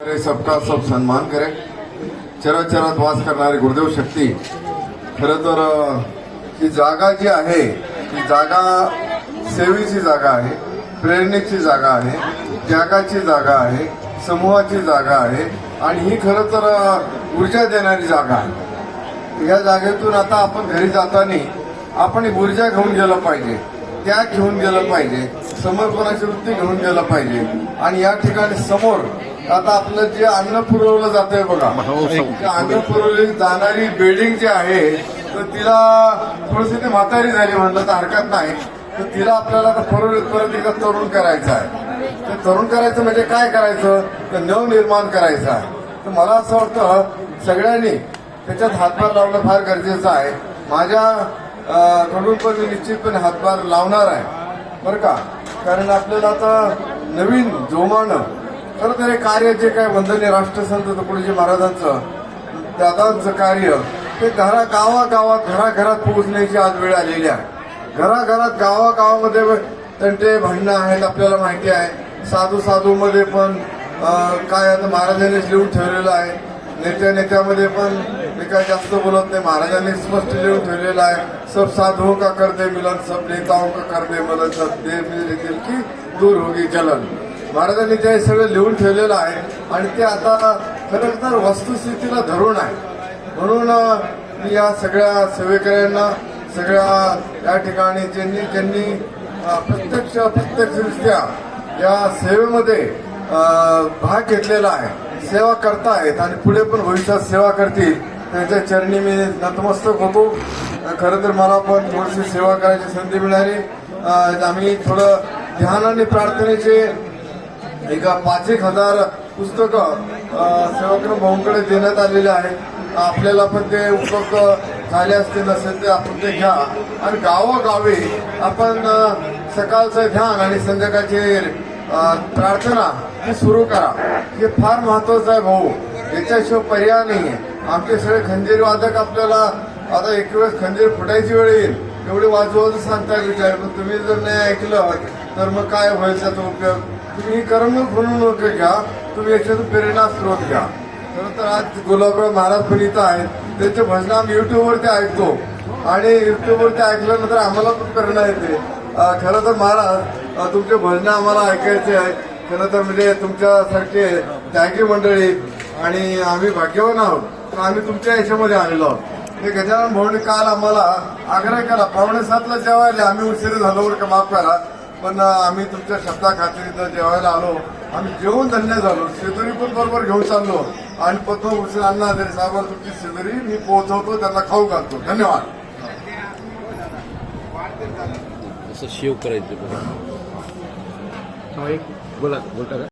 सबका सब सन्मान करे। चरत वास करणारी गुरुदेव शक्ती। खरं तर ही जागा जी आहे ही जागा सेवेची जागा आहे प्रेरणेची जागा आहे त्यागाची जागा आहे समूहाची जागा आहे आणि ही खरं तर ऊर्जा देणारी जागा आहे. या जागेतून आता आपण घरी जाताना आपण ऊर्जा घेऊन गेलं पाहिजे. त्याग घेऊन गेलं पाहिजे. समर्पणाची वृत्ती घेऊन गेलं पाहिजे. आणि या ठिकाणी समोर आता आपलं जे अन्न पुरवलं जातंय बघा. ते अन्न पुरवली जाणारी बिल्डिंग जी आहे तर तिला थोडीशी ती म्हातारी झाली म्हणलं तर हरकत नाही. तर तिला आपल्याला आता परत परत एकदा तरुण करायचं आहे. तर तरुण करायचं म्हणजे काय करायचं? तर नवनिर्माण करायचं आहे. तर मला असं वाटतं सगळ्यांनी त्याच्यात हातभार लावणं फार गरजेचं आहे. माझ्या कडून पण मी निश्चितपणे हातभार लावणार आहे. बरं का? कारण आपल्याला आता नवीन जोमानं खरं तर हे कार्य जे काय वंदनीय राष्ट्रसंत तुकडोजी महाराजांचं दादांचं कार्य ते घरा गावागावात घराघरात पोहोचण्याची आज वेळ आलेली आहे. घराघरात गावागावामध्ये त्यांचे भांडणं आहेत आपल्याला माहिती आहे. साधू साधूमध्ये पण काय आता महाराजांनीच लिहून ठेवलेलं आहे. नेत्या नेत्यामध्ये पण मी काय जास्त बोलत नाही. महाराजांनी स्पष्ट लिहून ठेवलेलं आहे. सब साधुओं का कर दे मिलन सब नेताओं का कर दे मिलन सब दे मिल की दूर होगी जलन. महाराजांनी ते सगळं लिहून ठेवलेलं आहे आणि ते आता खरं तर वस्तुस्थितीला धरून आहे. म्हणून मी या सगळ्या सेवेकऱ्यांना सगळ्या या ठिकाणी ज्यांनी ज्यांनी प्रत्यक्ष प्रत्यक्षरित्या या सेवेमध्ये भाग घेतलेला आहे सेवा करतायत आणि पुढे पण भविष्यात सेवा करतील त्यांच्या चरणी मी नतमस्तक होतो. खरं तर मला पण थोडीशी सेवा करायची संधी मिळाली. आम्ही थोडं ध्यान आणि प्रार्थनेचे एका पाच एक हजार पुस्तकं सेवाक्रम भाऊंकडे देण्यात आलेले आहेत. आपल्याला पण ते उपलब्ध झाले असते नसेल ते आपण ते घ्या. आणि गावोगावी आपण सकाळचं ध्यान आणि संध्याकाळची प्रार्थना ही सुरू करा. हे फार महत्वाचं आहे भाऊ. याच्याशिवाय पर्याय नाही आहे आमचे सगळे खंजीर वादक आपल्याला आता एक वेळेस खंजीर फुटायची वेळ येईल. एवढे वाजवायचं सांगता विचार पण तुम्ही जर नाही ऐकलं तर मग काय होईल त्याचा उपयोग? तुम्ही ही करमणूक म्हणून घ्या तुम्ही याच्यातून प्रेरणा स्रोत घ्या. खरं तर आज गुलाबराव महाराज पण इथं आहेत. त्यांचे भजन आम्ही युट्यूबवरती ऐकतो. आणि युट्यूबवरती ऐकल्यानंतर आम्हाला पण प्रेरणा येते. खरं तर महाराज तुमचे भजनं आम्हाला ऐकायचे आहे. खरं तर म्हणजे तुमच्यासारखे त्यागी मंडळी आणि आम्ही भाग्यवान आहोत. तर आम्ही तुमच्या याच्यामध्ये आलेलो आहोत. हे गजानन भाऊने काल आम्हाला आग्रह केला पावणे सातला जेवायला आम्ही उशीर झालो बरं का माफ करा. पण आम्ही तुमच्या शब्दा खात्रीनं जेवायला आलो. आम्ही जेवण धन्य झालो. शेजारी पण बरोबर घेऊन चाललो. आणि पद्मभूषण अण्णा हजारे साहेबांना तुमची शेजारी मी पोहोचवतो त्यांना खाऊ घालतो. धन्यवाद. असं शेव करायचं. बोला बोलता का?